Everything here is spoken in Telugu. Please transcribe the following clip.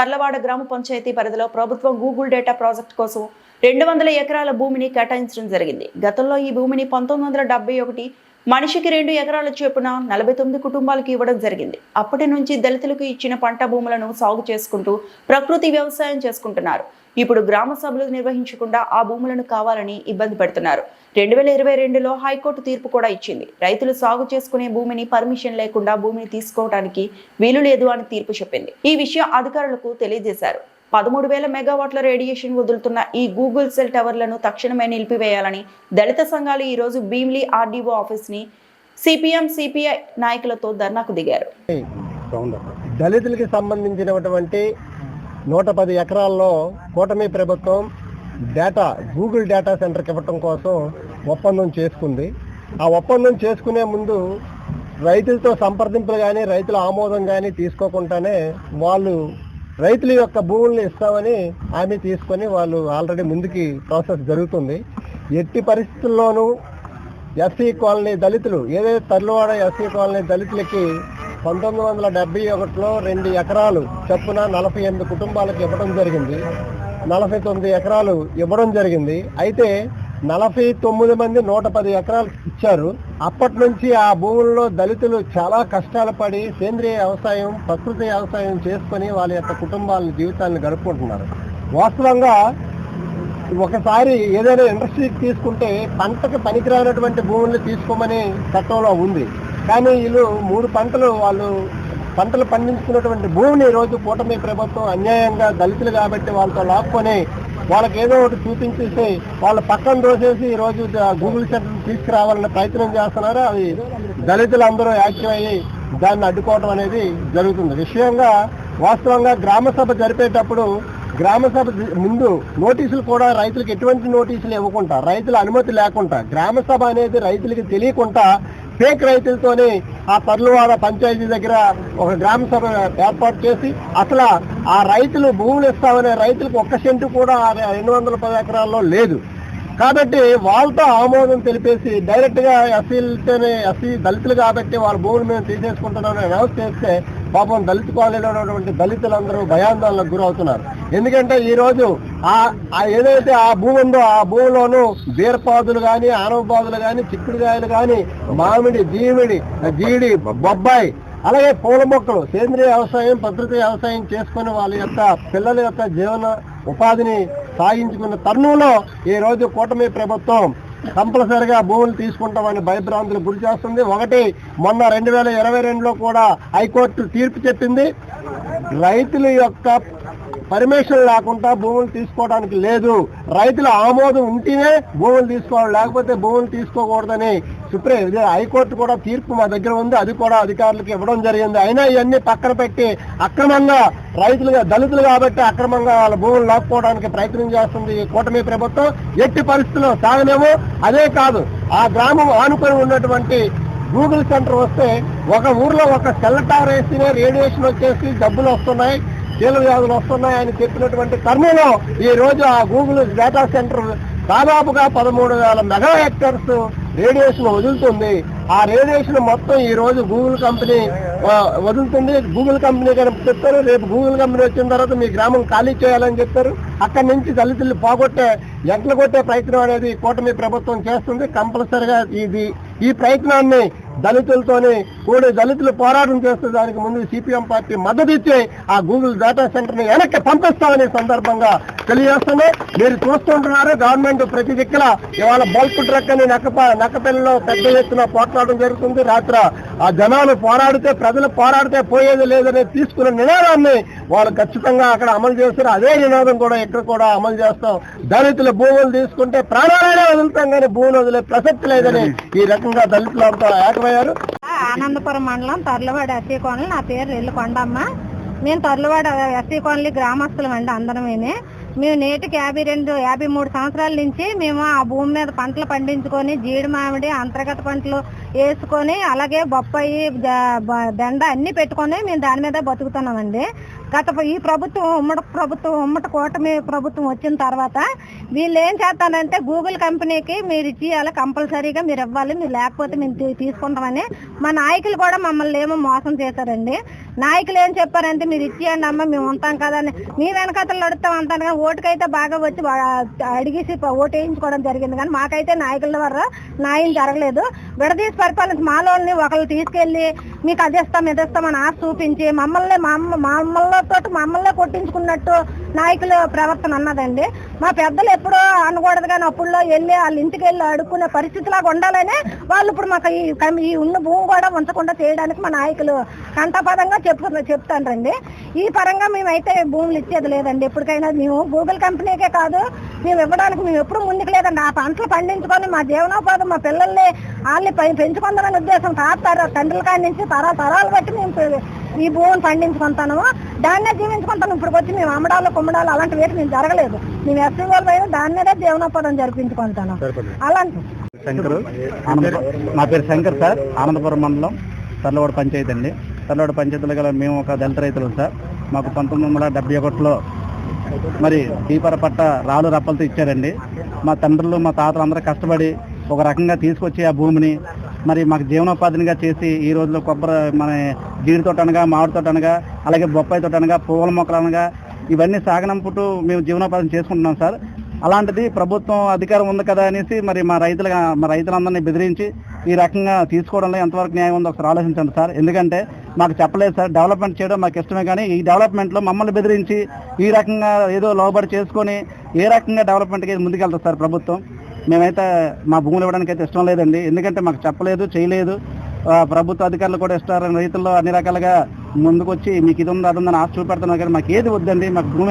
తర్లవాడ గ్రామ పంచాయతీ పరిధిలో ప్రభుత్వం గూగుల్ డేటా ప్రాజెక్ట్ కోసం రెండు వందల ఎకరాల భూమిని కేటాయించడం జరిగింది. గతంలో ఈ భూమిని పంతొమ్మిది వందల డెబ్బై ఒకటి మనిషికి రెండు ఎకరాల చొప్పున నలభై తొమ్మిది కుటుంబాలకు ఇవ్వడం జరిగింది. అప్పటి నుంచి దళితులకు ఇచ్చిన పంట భూములను సాగు చేసుకుంటూ ప్రకృతి వ్యవసాయం చేసుకుంటున్నారు. ఇప్పుడు గ్రామ సభలు నిర్వహించకుండా ఆ భూములను కావాలని ఇబ్బంది పెడుతున్నారు. రెండు వేల ఇరవై రెండులో హైకోర్టు తీర్పు కూడా ఇచ్చింది. రైతులు సాగు చేసుకునే భూమిని పర్మిషన్ లేకుండా భూమిని తీసుకోవడానికి వీలు లేదు అని తీర్పు చెప్పింది. ఈ విషయం అధికారులకు తెలియజేశారు. పదమూడు వేల మెగావాట్ల రేడియేషన్ వదులుతున్న ఈ గూగుల్ సెల్ టవర్లను తక్షణమే నిలిపివేయాలని దళిత సంఘాలు ఈరోజు భీమ్లీ ఆర్డీఓ ఆఫీస్ని సిపిఎం సిపిఐ నాయకులతో ధర్నాకు దిగారు. దళితులకి సంబంధించినటువంటి నూట పది ఎకరాల్లో కూటమి ప్రభుత్వం డేటా గూగుల్ డేటా సెంటర్కి ఇవ్వటం కోసం ఒప్పందం చేసుకుంది. ఆ ఒప్పందం చేసుకునే ముందు రైతులతో సంప్రదింపులు కానీ రైతుల ఆమోదం కానీ తీసుకోకుండానే వాళ్ళు రైతుల యొక్క భూముల్ని ఇస్తామని హామీ తీసుకొని వాళ్ళు ఆల్రెడీ ముందుకి ప్రాసెస్ జరుగుతుంది. ఎట్టి పరిస్థితుల్లోనూ ఎస్సీ కాలనీ దళితులు ఏదైతే తర్లవాడ ఎస్సీ కాలనీ దళితులకి పంతొమ్మిది వందల డెబ్బై ఒకటిలో రెండు ఎకరాలు చొప్పున నలభై ఎనిమిది కుటుంబాలకు ఇవ్వడం జరిగింది. నలభై తొమ్మిది ఎకరాలు ఇవ్వడం జరిగింది. అయితే నలభై తొమ్మిది మంది నూట పది ఎకరాలు ఇచ్చారు. అప్పటి నుంచి ఆ భూముల్లో దళితులు చాలా కష్టాలు పడి సేంద్రియ వ్యవసాయం ప్రకృతి వ్యవసాయం చేసుకొని వాళ్ళ యొక్క కుటుంబాలను జీవితాలను గడుపుకుంటున్నారు. వాస్తవంగా ఒకసారి ఏదైనా ఇండస్ట్రీకి తీసుకుంటే పంటకి పనికిరానటువంటి భూముల్ని తీసుకోమని చట్టంలో ఉంది. కానీ వీళ్ళు మూడు పంటలు వాళ్ళు పంటలు పండించుకున్నటువంటి భూమిని ఈ రోజు కూటమి ప్రభుత్వం అన్యాయంగా దళితులు కాబట్టి వాళ్ళతో లాక్కొని వాళ్ళకి ఏదో ఒకటి చూపించేసి వాళ్ళ పక్కన దోసేసి ఈరోజు రోజు గూగుల్ సెంటర్ తీసుకురావాలనే ప్రయత్నం చేస్తున్నారు అవి దళితులందరూ యాక్టివ్ అయ్యి దాన్ని అడ్డుకోవడం అనేది జరుగుతుంది. విషయంగా వాస్తవంగా గ్రామ సభ జరిపేటప్పుడు గ్రామ సభ ముందు నోటీసులు కూడా రైతులకు ఎటువంటి నోటీసులు ఇవ్వకుండా రైతుల అనుమతి లేకుండా గ్రామ సభ అనేది రైతులకి తెలియకుండా ఫేక్ రైతులతోనే ఆ పర్లువాడ పంచాయతీ దగ్గర ఒక గ్రామ సభ ఏర్పాటు చేసి అసలు ఆ రైతులు భూములు ఇస్తామనే రైతులకు ఒక్క సెంటు కూడా రెండు వందల పది ఎకరాల్లో లేదు. కాబట్టి వాళ్ళతో ఆమోదం తెలిపేసి డైరెక్ట్గా ఎస్సీలతోనే ఎస్సీ దళితులు కాబట్టి వాళ్ళ భూములు మేము తీసేసుకుంటున్నామని వ్యవస్థ చేస్తే పాపం దళిత కాలనీలో ఉన్నటువంటి దళితులందరూ భయాందోళనకు గురవుతున్నారు. ఎందుకంటే ఈ రోజు ఆ ఏదైతే ఆ భూమి ఉందో ఆ భూమిలోనూ బీరపాదులు కానీ ఆనవపాదులు కానీ చిక్కుడుకాయలు కానీ మామిడి జీమిడి జీడి బొబ్బాయి అలాగే పూల మొక్కలు సేంద్రియ వ్యవసాయం ప్రకృతి వ్యవసాయం చేసుకుని వాళ్ళ యొక్క పిల్లల యొక్క జీవన ఉపాధిని సాగించుకున్న తరుణంలో ఈ రోజు కూటమి ప్రభుత్వం కంపల్సరిగా భూములు తీసుకుంటామని భయభ్రాంతులు గురి చేస్తుంది. ఒకటి మొన్న రెండు వేల ఇరవై రెండులో కూడా హైకోర్టు తీర్పు చెప్పింది. రైతుల యొక్క పర్మిషన్ లేకుండా భూములు తీసుకోవడానికి లేదు. రైతుల ఆమోదం ఉంటేనే భూములు తీసుకోవాలి. లేకపోతే భూములు తీసుకోకూడదని సుప్రీం హైకోర్టు కూడా తీర్పు మా దగ్గర ఉంది. అది కూడా అధికారులకు ఇవ్వడం జరిగింది. అయినా ఇవన్నీ పక్కన పెట్టి అక్రమంగా రైతులుగా దళితులు కాబట్టి అక్రమంగా వాళ్ళ భూములు లాక్కోవడానికి ప్రయత్నం చేస్తుంది ఈ కూటమి ప్రభుత్వం. ఎట్టి పరిస్థితుల్లో సాగనేమో అదే కాదు ఆ గ్రామం ఆనుకొని ఉన్నటువంటి గూగుల్ సెంటర్ వస్తే ఒక ఊర్లో ఒక సెల్ టవర్ వేస్తేనే రేడియేషన్ వచ్చేసి డబ్బులు వస్తున్నాయి. కీళ్ళ వ్యాధులు వస్తున్నాయని చెప్పినటువంటి కర్మలో ఈ రోజు ఆ గూగుల్ డేటా సెంటర్ దాదాపుగా పదమూడు వేల మెగా హెక్టర్స్ రేడియేషన్ వదులుతుంది. ఆ రేడియేషన్ మొత్తం ఈ రోజు గూగుల్ కంపెనీ వదులుతుంది. గూగుల్ కంపెనీ కనుక చెప్తారు రేపు గూగుల్ కంపెనీ వచ్చిన తర్వాత మీ గ్రామం ఖాళీ చేయాలని చెప్తారు అక్కడి నుంచి దళితులు పోగొట్టే ఎంటలు కొట్టే ప్రయత్నం అనేది కూటమి ప్రభుత్వం చేస్తుంది. కంపల్సరిగా ఇది ఈ ప్రయత్నాన్ని దళితులతోనే కూడి దళితులు పోరాటం చేస్తే దానికి ముందు సిపిఎం పార్టీ మద్దతు ఇచ్చి ఆ గూగుల్ డేటా సెంటర్ని వెనక్కి పంపిస్తామని సందర్భంగా తెలియజేస్తున్నాం. మీరు చూస్తుంటున్నారు గవర్నమెంట్ ప్రతి దిక్కుల ఇవాళ బల్క్ ట్రక్ అని నక్క నక్కపల్లిలో పెద్ద ఎత్తున పోట్లాడడం జరుగుతుంది. రాత్ర ఆ జనాలు పోరాడితే ప్రజలు పోరాడితే పోయేది లేదని తీసుకున్న నినాదాన్ని వాళ్ళు ఖచ్చితంగా అక్కడ అమలు చేస్తారు అదే నినాదం కూడా ఇక్కడ కూడా అమలు చేస్తాం. దళితుల భూములు తీసుకుంటే ప్రాణాలనే వదులుతాం కానీ భూములు వదిలే ప్రసక్తి లేదని ఈ రకంగా దళితులంతా ఏకమయ్యారు ఆనందపురం మండలం తర్లవాడ ఎస్సీ కాలనీ. నా పేరు రెల్లు కొండమ్మ. మేము తర్లవాడ ఎస్సీ కోనలి గ్రామస్తులం అండి అందరమేనే మేము. నేటికి యాభై రెండు యాభై మూడు సంవత్సరాల నుంచి మేము ఆ భూమి మీద పంటలు పండించుకొని జీడి మామిడి అంతర్గత పంటలు వేసుకొని అలాగే బొప్పాయి బెండ అన్ని పెట్టుకొని మేము దాని మీద బతుకుతున్నామండి. గత ఈ ప్రభుత్వం ఉమ్మడి ప్రభుత్వం ఉమ్మడి కూటమి ప్రభుత్వం వచ్చిన తర్వాత వీళ్ళు ఏం చేస్తారంటే గూగుల్ కంపెనీకి మీరు ఇచ్చేయాలి కంపల్సరీగా మీరు ఇవ్వాలి మీరు లేకపోతే మేము తీసుకుంటామని మా నాయకులు కూడా మమ్మల్ని ఏమో మోసం చేశారండి. నాయకులు ఏం చెప్పారంటే మీరు ఇచ్చేయండి అమ్మ మేము ఉంటాం కదా అని. మీ వెనకతలు నడుస్తాం అంటాను కానీ ఓటుకైతే బాగా వచ్చి అడిగేసి ఓటు వేయించుకోవడం జరిగింది కానీ మాకైతే నాయకుల ద్వారా న్యాయం జరగలేదు. విడదీసి పరిపాలన మాలోని ఒకళ్ళు తీసుకెళ్ళి మీకు అది ఇస్తాం అని ఆశ చూపించి మమ్మల్ని మా మమ్మల్ని మమ్మల్తో మమ్మల్ని కొట్టించుకున్నట్టు నాయకుల ప్రవర్తన అన్నదండి. మా పెద్దలు ఎప్పుడో అనకూడదు కానీ అప్పుడులో వెళ్ళి వాళ్ళ ఇంటికి వెళ్ళి అడుక్కునే పరిస్థితిలాగా ఉండాలనే వాళ్ళు ఇప్పుడు మాకు ఈ ఈ ఉన్న భూమి కూడా ఉంచకుండా చేయడానికి మా నాయకులు కంటపదంగా చెప్పు చెప్తానండి ఈ పరంగా మేమైతే భూములు ఇచ్చేది లేదండి. ఎప్పటికైనా మేము గూగుల్ కంపెనీకే కాదు మేము ఇవ్వడానికి మేము ఎప్పుడు ముందుకు లేదండి. ఆ పంటలు పండించుకొని మా జీవనోపాధి మా పిల్లల్ని వాళ్ళని పెంచుకుందామనే ఉద్దేశం తాత తండ్రుల కాడి నుంచి తర తరాలు బట్టి మేము ఈ భూమిని పండించుకుంటాను దాన్నే జీవించుకుంటాను ఇప్పుడు వచ్చి మేము అమ్మడాలు కుమ్మడాలు అలాంటి వేటి మేము జరగలేదు. మేము ఎస్సీ వాళ్ళు పోయినా దాన్నే జీవనోపాధం జరిపించుకుంటాను. అలాంటి శంకర్ నా పేరు శంకర్ సార్ ఆనందపురం మండలం తర్లవాడ పంచాయతీ అండి. తర్లవాడ పంచాయతీలో గల మేము ఒక దళిత రైతులం సార్. మాకు పంతొమ్మిది వందల డెబ్బై ఒకటిలో మరి దీపర పట్ట రాళ్ళు రప్పలతో ఇచ్చారండి. మా తండ్రులు మా తాతలు అందరూ కష్టపడి ఒక రకంగా తీసుకొచ్చి ఆ భూమిని మరి మాకు జీవనోపాధినిగా చేసి ఈ రోజుల్లో కొబ్బరి మన జీడి తోట అనగా మామిడి తోట అనగా అలాగే బొప్పాయి తోట అనగా పువ్వుల మొక్కలు అనగా ఇవన్నీ సాగనంపుటూ మేము జీవనోపాధి చేసుకుంటున్నాం సార్. అలాంటిది ప్రభుత్వం అధికారం ఉంది కదా అనేసి మరి మా రైతులుగా మా రైతులందరినీ బెదిరించి ఈ రకంగా తీసుకోవడంలో ఎంతవరకు న్యాయం ఉందో ఒకసారి ఆలోచించండి సార్. ఎందుకంటే మాకు చెప్పలేదు సార్ డెవలప్మెంట్ చేయడం మాకు ఇష్టమే కానీ ఈ డెవలప్మెంట్లో మమ్మల్ని బెదిరించి ఈ రకంగా ఏదో లోబడి చేసుకొని ఏ రకంగా డెవలప్మెంట్కి ముందుకెళ్తారు సార్ ప్రభుత్వం? మేమైతే మా భూములు ఇవ్వడానికి అయితే ఇష్టం లేదండి. ఎందుకంటే మాకు చెప్పలేదు చేయలేదు. ఆ, ప్రభుత్వ అధికారులు కూడా ఇస్తారు. రైతుల్లో అన్ని రకాలుగా ముందుకొచ్చి మీకు ఇది ఉంది అది ఉందని ఆశ చూపెడుతున్నారు కానీ మాకు ఏది వద్దండి. మాకు భూమి